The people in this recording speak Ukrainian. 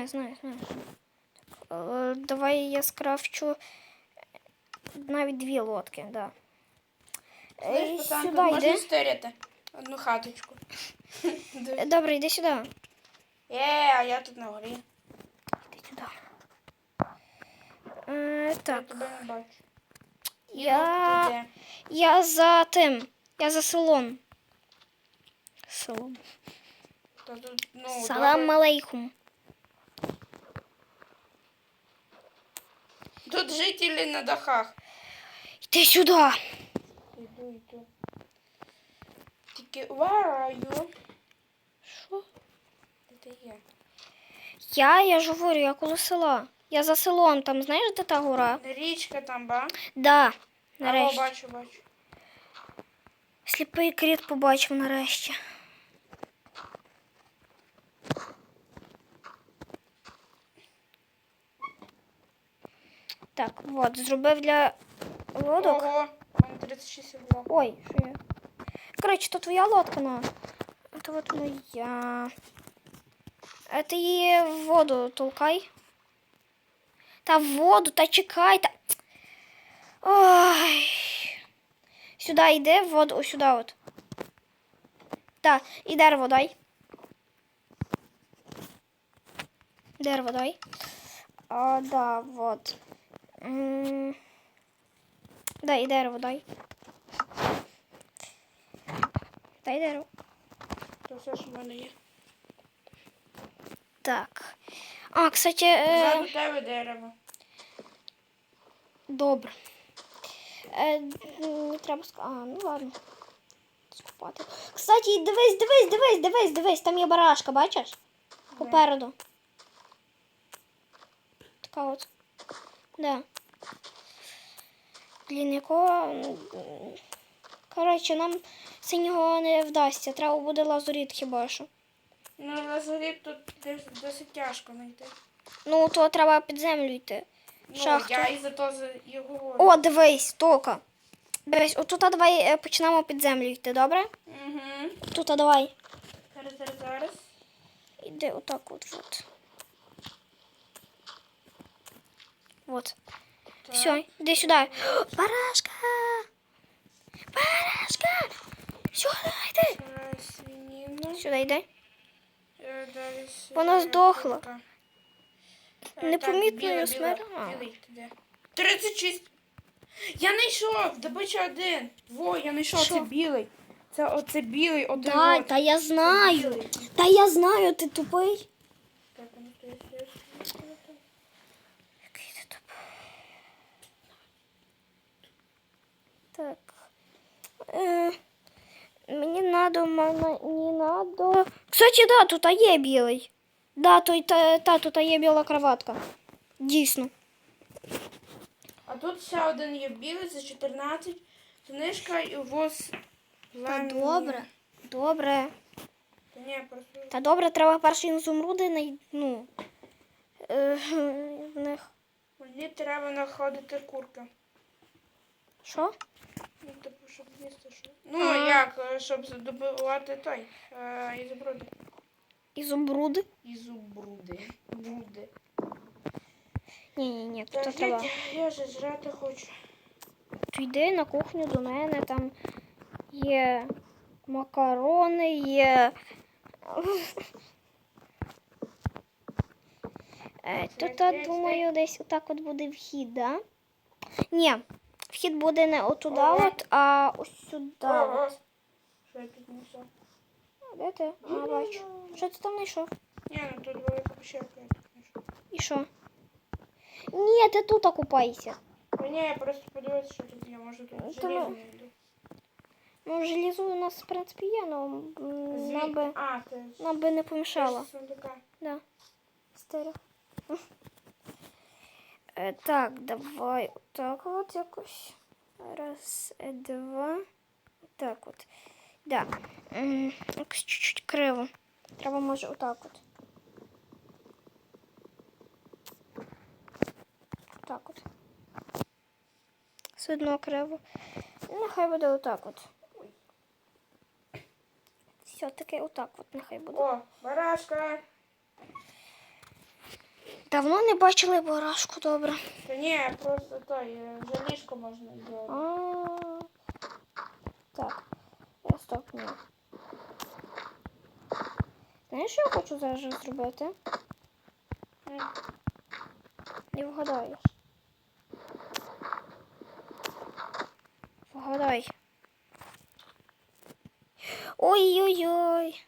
знаю, знаю, знаю. Так, е, давай я скрафчу навіть дві лодки, да. Е, Знаєш, пацан, тут сюди можна йди. стиряти одну хаточку. Е, Добре, йди сюди. Е, а я тут на горі. Йди сюди. Е, Я так, тебе не бачу. я, Ти де? я за тим. Я за селом. Селом. Та тут, ну, Салам добре. алейкум. Тут жителі на дахах. Йди сюди. Іду, йду. Тільки where are you? Що? Де ти є? Я, я ж говорю, я коло села. Я за селом, там знаєш, де та гора? Річка там, ба? Да. Алло, Нарешті. бачу, бачу. Сліпий кріт побачив нарешті. Так, от, зробив для лодок. Ого, у мене 36 блок. Ой, що я. Коротше, то твоя лодка, на. Это от моя. А ти її в воду толкай. Та в воду, та чекай, та. Ой. Сюди йди, в воду, ось сюди от. Так, і дерево дай. Дерево дай. А, да, вот. Дай, дерево дай. Дай дерево. То все, що в мене є. Так. А, кстати, е, тебе дерево. добре. Е, не треба ска... А, ну ладно. Скупати. Кстати, дивись, дивись, дивись, дивись, дивись, там є барашка, бачиш? Попереду. Така от. Да. Блін, якого. Коротше, нам синього не вдасться. Треба буде лазуріт хіба що. Ну, лазурит тут досить тяжко знайти. Ну, то треба під землю йти. Ну, Шахту. я і за то за і говорю. О, дивись, тока. Дивись, отут давай е, почнемо під землю йти, добре? Угу. Тут давай. Зараз, зараз, зараз. Іди отак от. от. Вот. Так. Все, іди сюди. О, Барашка! Барашка! Сюди йди! Свинина. Сюди йди. Вона здохла. Непомітною смертю. білий ти де? 36. Я знайшов, добича один. Во, я знайшов, це білий. Це оце білий, один. Да, та я знаю. Та я знаю, ти тупий. Так, а ну, то я ще- Який ти тупий. Так. Е, мені надо, мама, не надо. Кстати, да, тут є білий. Да, то, та, та, тут є біла кроватка. Дійсно. А тут ще один є білий за 14. Книжка і воз. Та добре. Добре. Та ні, просто. Та добре, треба перші ізумруди най... ну, е, в них. Мені треба знаходити курки. Що? Ну, типу, щоб їсти що. Ну, А. як, е, щоб здобувати той. Е, ізобруди. Ізумруди? Ізобруди. Бруди. Ні, ні, ні, Так, тут треба. я, я же жрати хочу. Ти йди на кухню до мене, там є макарони, є. Е, Тут, я думаю, десь отак от буде вхід, да? Ні, вхід буде не отуда, от, а ось сюди. От. Що я тут несу? Де ти? А, бачу. Що ти там знайшов? Ні, ну тут велика пещерка. я знайшов. І що? Ні, ти тут окупайся. Та ні, я просто подивитися, що тут є. Може тут Ну, желізо то- знайду. Ну, желізо у нас, в принципі, є, але нам би, А, ж- нам би не помішало. з сундука. Да. Стерео. Е, так, давай отак от якось. Раз, е, два. Так от. Да. Якось чуть-чуть криво. Треба може отак от. Так от. Все одно криво. Нехай буде отак от. Все-таки отак от нехай буде. О, барашка. Давно не бачили барашку, добре. Та ні, просто той, вже ліжко можна зробити. А, Так, я стоп, ні. Знаєш, що я хочу зараз зробити? М. Не вгадаєш. Вгадай. Ой-ой-ой.